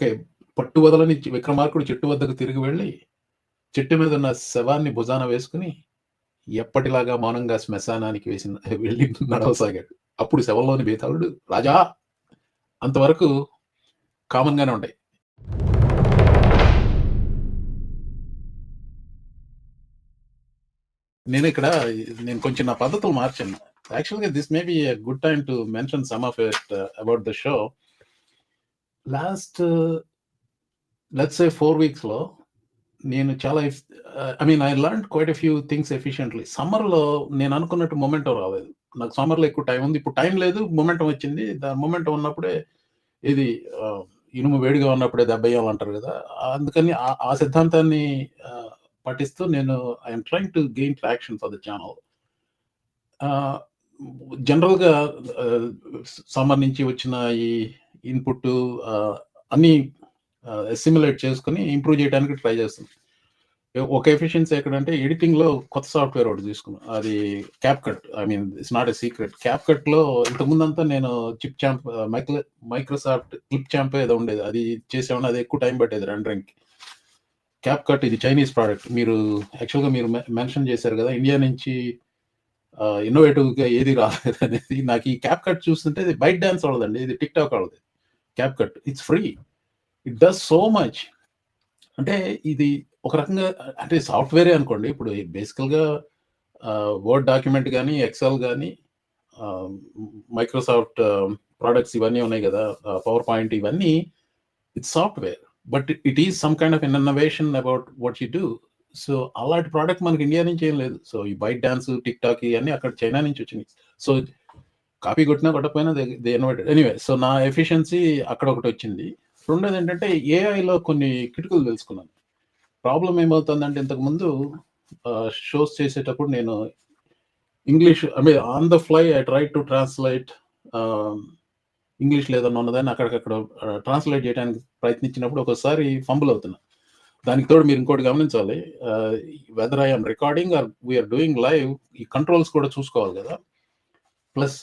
Okay పట్టు వదలని విక్రమార్కుడు చెట్టు వద్దకు తిరిగి వెళ్ళి చెట్టు మీద ఉన్న శవాన్ని భుజాన వేసుకుని ఎప్పటిలాగా మౌనంగా శ్మశానానికి వేసిన వెళ్ళి నడవసాగాడు. అప్పుడు శవంలోని బేతాళుడు రాజా అంతవరకు కామన్ గానే ఉంటాయి నేను ఇక్కడ నేను కొంచెం నా పద్ధతులు మార్చాను. యాక్చువల్గా this may be good time to mention some of it about the show. Last let's say four వీక్స్లో నేను చాలా I mean I learn quite a few things efficiently సమ్మర్లో నేను అనుకున్నట్టు మొమెంటం రాలేదు. నాకు సమ్మర్లో ఎక్కువ టైం ఉంది. ఇప్పుడు టైం లేదు మొమెంటం వచ్చింది. దాని మొమెంటం ఉన్నప్పుడే ఇది uh, ఇనుము వేడిగా ఉన్నప్పుడే దెబ్బయ్యాలంటారు కదా. అందుకని ఆ- ఆ సిద్ధాంతాన్ని uh, పాటిస్తూ నేను I'm trying to gain traction for the channel జనరల్గా సమ్మర్ నుంచి వచ్చిన ఈ ఇన్పుట్ అన్ని సిమ్యులేట్ చేసుకుని ఇంప్రూవ్ చేయడానికి ట్రై చేస్తుంది ఒక ఎఫిషియన్సీ ఎక్కడంటే ఎడిటింగ్లో కొత్త సాఫ్ట్వేర్ ఒకటి తీసుకున్నాను అది CapCut I mean it's not a secret CapCut కట్లో ఇంతకుముందంతా నేను chip champ micro Microsoft Clipchamp ఏదో ఉండేది. అది చేసేవాడిని అది ఎక్కువ టైం పట్టేది రెండరింగ్ క్యాప్ కట్ ఇది చైనీస్ ప్రోడక్ట్ మీరు యాక్చువల్గా మీరు మెన్షన్ చేశారు కదా ఇండియా నుంచి ఇన్నోవేటివ్గా ఏది రాలేదు అనేది. నాకు ఈ క్యాప్ కట్ చూస్తుంటే ఇది బైట్ డ్యాన్స్ వాళ్ళదండి ఇది టిక్ టాక్ వాళ్ళది CapCut. It's free it does so much అంటే ఇది ఒక రకంగా అంటే సాఫ్ట్వేరే అనుకోండి. ఇప్పుడు బేసికల్గా వర్డ్ డాక్యుమెంట్ కానీ ఎక్సెల్ కానీ మైక్రోసాఫ్ట్ ప్రోడక్ట్స్ ఇవన్నీ ఉన్నాయి కదా. పవర్ పాయింట్ ఇవన్నీ it's software but it is some kind of innovation about what you do so అలాంటి ప్రోడక్ట్ మనకి ఇండియా నుంచి ఏం లేదు. సో ఈ బైట్ డాన్స్ టిక్ టాక్ ఇవన్నీ అక్కడ చైనా నుంచి వచ్చినాయి. సో కాపీ కొట్టినా కొట్టకపోయినా దే ఇన్నోవేటెడ్ ఎనీవే సో నా ఎఫిషియన్సీ అక్కడ ఒకటి వచ్చింది. రెండోది ఏంటంటే ఏఐలో కొన్ని కిటుకులు తెలుసుకున్నాను. ప్రాబ్లం ఏమవుతుందంటే ఇంతకు ముందు షోస్ చేసేటప్పుడు నేను English I mean on the fly I try to translate English లేదన్నా ఉన్నదాన్ని అక్కడికక్కడ ట్రాన్స్లేట్ చేయడానికి ప్రయత్నించినప్పుడు ఒకసారి ఫంబుల్ అవుతున్నా. దానికి తోడు మీరు ఇంకోటి గమనించాలి whether I'm recording or we're doing live ఈ కంట్రోల్స్ కూడా చూసుకోవాలి కదా. ప్లస్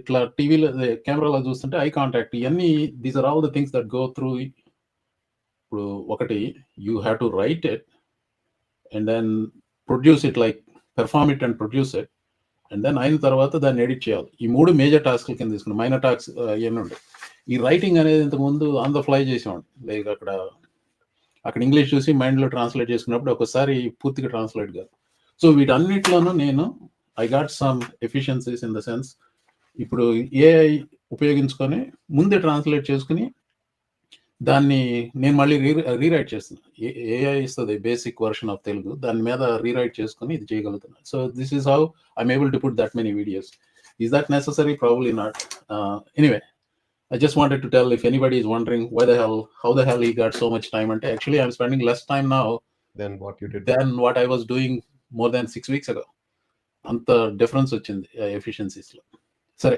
ఇట్లా టీవీలో కెమెరాలో చూస్తుంటే ఐ కాంటాక్ట్ ఇవన్నీ these are all the things that go through ఇప్పుడు ఒకటి you have to write it and then produce it like perform it and produce it and then అయిన తర్వాత దాన్ని ఎడిట్ చేయాలి. ఈ మూడు మేజర్ టాస్క్ల కింద తీసుకున్నాం. మైనర్ టాస్క్ ఇవన్నీ ఈ రైటింగ్ అనేది ఇంతకుముందు ఆన్ ద ఫ్లై చేసేవాడు లైక్ అక్కడ అక్కడ ఇంగ్లీష్ చూసి మైండ్లో ట్రాన్స్లేట్ చేసుకున్నప్పుడు ఒకసారి పూర్తిగా ట్రాన్స్లేట్ కాదు. సో వీటన్నిటిలోనూ నేను I got some efficiencies in the sense ఇప్పుడు ఏఐ ఉపయోగించుకొని ముందే ట్రాన్స్లేట్ చేసుకుని దాన్ని నేను మళ్ళీ రీ రీరైట్ చేస్తున్నాను ఏఐ ఇస్తుంది బేసిక్ వర్షన్ ఆఫ్ తెలుగు దాని మీద రీరైట్ చేసుకుని ఇది చేయగలుగుతున్నాను so this is how I'm able to put that many videos is that necessary probably not anyway I just wanted to tell if anybody is wondering why the hell, how the hell he got so much time. And actually, I'm spending less time now then what you did than what I was doing more than six weeks ago. అంత difference వచ్చింది ఎఫిషియన్సీస్లో. సరే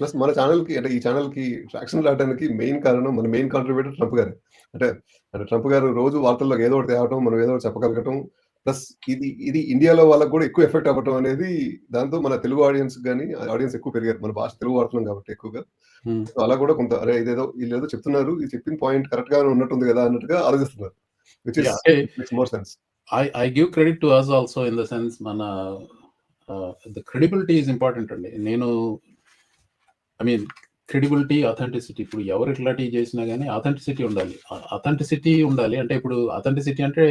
plus మన ఛానల్కి అంటే ఈ ఛానల్కి traction రావడానికి మెయిన్ కారణం మన మెయిన్ కాంట్రిబ్యూటర్ ట్రంప్ గారు. అంటే అంటే ట్రంప్ గారు రోజు వార్తల్లో ఏదో ఒకటి తేవటం మనం ఏదో ఒకటి చెప్పగలగటం ప్లస్ ఇది ఇది ఇండియాలో వాళ్ళకి కూడా ఎక్కువ ఎఫెక్ట్ అవ్వటం అనేది దాంతో మన తెలుగు ఆడియన్స్ కానీ ఆడియన్స్ ఎక్కువ పెరిగారు. మన భాష తెలుగు వాడుతున్నాం కాబట్టి ఎక్కువగా. సో అలా కూడా కొంత అరే ఇదేదో వీళ్ళు ఏదో చెప్తున్నారు ఇది చెప్పిన పాయింట్ కరెక్ట్గా ఉన్నట్టుంది కదా అన్నట్టుగా ఆలోచిస్తున్నారు. Which is more sense I I give credit to us also in the sense మన ద క్రెడిబిలిటీ ఈజ్ ఇంపార్టెంట్ అండి. నేను ఐ మీన్ క్రెడిబిలిటీ అథెంటిసిటీ ఇప్పుడు ఎవరు ఇట్లాంటివి చేసినా కానీ అథెంటిసిటీ ఉండాలి. అథెంటిసిటీ ఉండాలి. అంటే ఇప్పుడు అథెంటిసిటీ అంటే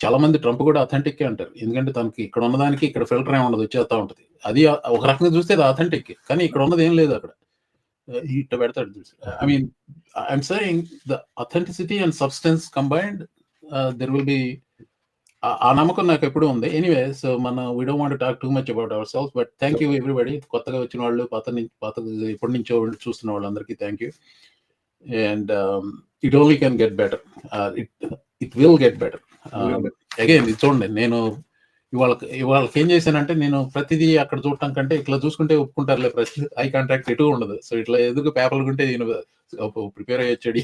చాలా మంది ట్రంప్ కూడా అథెంటిక్ అంటారు. ఎందుకంటే తనకి ఇక్కడ ఉన్నదానికి ఇక్కడ ఫిల్టర్ ఏమి ఉండదు వచ్చేస్తా ఉంటుంది. అది ఒక రకంగా చూస్తే అది అథెంటిక్ కానీ ఇక్కడ ఉన్నది ఏం లేదు అక్కడ. ఇట్లా పెడతాడు I mean I'm saying the authenticity and substance combined there will be ఆ నమ్మకం నాకు ఎప్పుడు ఉంది. ఎనీవే సో మన we don't want talk too much about our selves but thank you everybody కొత్తగా వచ్చిన వాళ్ళు పాత నుంచి పాత ఇప్పటి నుంచో చూస్తున్న వాళ్ళందరికీ thank you and it only can get better it it will get better again ఇది చూడండి నేను ఇవాళ ఇవాళకి ఏం చేశానంటే నేను ప్రతిదీ అక్కడ చూడటం కంటే ఇట్లా చూసుకుంటే ఒప్పుకుంటారులే ప్రతి ఐ కాంటాక్ట్ ఎటు ఉండదు. సో ఇట్లా ఎదుగు పేపర్లు ఉంటే నేను ప్రిపేర్ అయ్యొచ్చాడు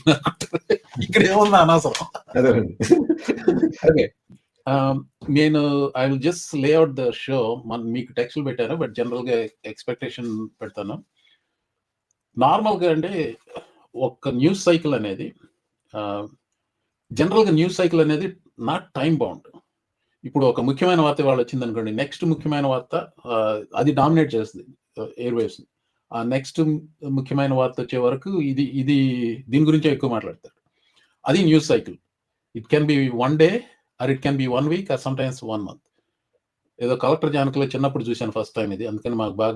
ఇక్కడ ఏముంది అనవసరం? ఓకే Um, నేను I will just lay out the show మన మీకు టెక్స్ట్లు పెట్టాను బట్ జనరల్గా ఎక్స్పెక్టేషన్ పెడతాను. నార్మల్గా అంటే ఒక న్యూస్ సైకిల్ అనేది జనరల్గా న్యూస్ సైకిల్ అనేది నాట్ టైం బౌండ్ ఇప్పుడు ఒక ముఖ్యమైన వార్త వాళ్ళు వచ్చింది అనుకోండి. నెక్స్ట్ ముఖ్యమైన వార్త uh, అది డామినేట్ చేస్తుంది uh, ఎయిర్ వేవ్స్ ఆ నెక్స్ట్ ముఖ్యమైన వార్త వచ్చే వరకు ఇది ఇది దీని గురించే ఎక్కువ మాట్లాడతారు. అది news cycle it can be one day or it can be one week or sometimes one month ఏదో కలెక్టర్ జానకిలో చిన్నప్పుడు చూశాను ఫస్ట్ టైం ఇది. అందుకని మాకు బాగా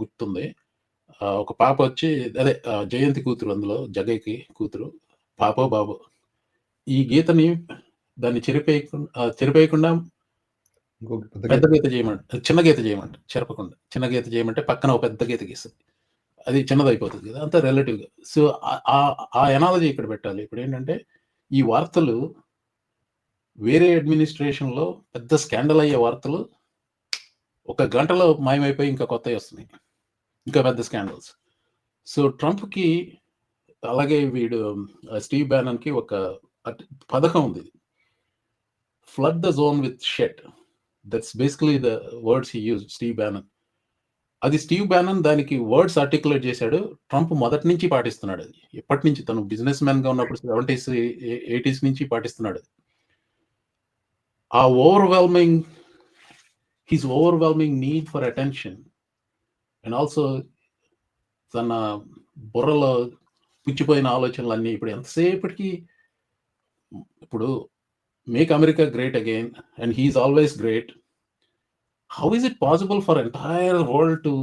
గుర్తుంది. ఒక పాప వచ్చి అదే జయంతి కూతురు అందులో జగయ్కి కూతురు. పాపో బాబు. ఈ గీతని దాన్ని చెరిపేయకుండా చెరిపేయకుండా పెద్ద పెద్ద గీత. చేయమంట చిన్న గీత చేయమంట చెరపకుండా. చిన్న గీత చేయమంటే పక్కన ఒక పెద్ద గీత గీస్తుంది. అది చిన్నది అయిపోతుంది కదా అంత రిలేటివ్గా సో ఆ ఎనాలజీ ఇక్కడ పెట్టాలి. ఇప్పుడు ఏంటంటే ఈ వార్తలు వేరే అడ్మినిస్ట్రేషన్లో పెద్ద స్కాండల్ అయ్యే వార్తలు ఒక గంటలో మాయమైపోయి ఇంకా కొత్తవి వస్తున్నాయి. ఇంకా పెద్ద స్కాండల్స్ సో ట్రంప్కి అలాగే వీడు స్టీవ్ బ్యానన్కి ఒక పథకం ఉంది. Flood the zone with shit that's basically the words he use Steve Bannon. అది స్టీవ్ బ్యానన్ దానికి వర్డ్స్ ఆర్టికులేట్ చేశాడు. ట్రంప్ మొదటి నుంచి పాటిస్తున్నాడు అది. ఎప్పటి నుంచి? తను బిజినెస్ మ్యాన్గా ఉన్నప్పుడు సెవెంటీస్ ఎయిటీస్ నుంచి పాటిస్తున్నాడు అది. ఆ overwhelming his overwhelming need for attention and also తన బుర్రలో పుచ్చిపోయిన ఆలోచనలన్నీ ఇప్పుడు ఎంతసేపటికి ఇప్పుడు make America great again and he is always great how is it possible for entire world to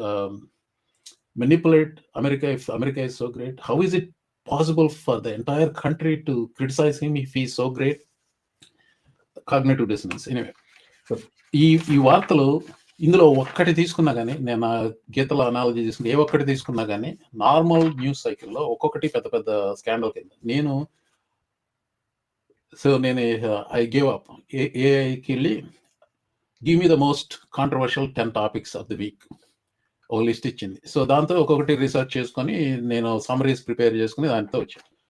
um, manipulate america if america is so great how is it possible for the entire country to criticize him if he's so great Cognitive dissonance. Anyway ఈ ఈ వార్తలు ఇందులో ఒక్కటి తీసుకున్నా కానీ నేను గీతలో analogy తీసుకుని ఏ ఒక్కటి తీసుకున్నా కానీ నార్మల్ న్యూస్ సైకిల్లో ఒక్కొక్కటి పెద్ద పెద్ద స్కాండల్ కింద. నేను సో నేను ఐ గేవ్ అప్ ఏఐకి వెళ్ళి give me the most controversial ten topics of the week ఒక లిస్ట్ ఇచ్చింది. సో దాంతో ఒక్కొక్కటి రీసెర్చ్ చేసుకొని నేను సమరీస్ ప్రిపేర్ చేసుకుని దానితో వచ్చాను.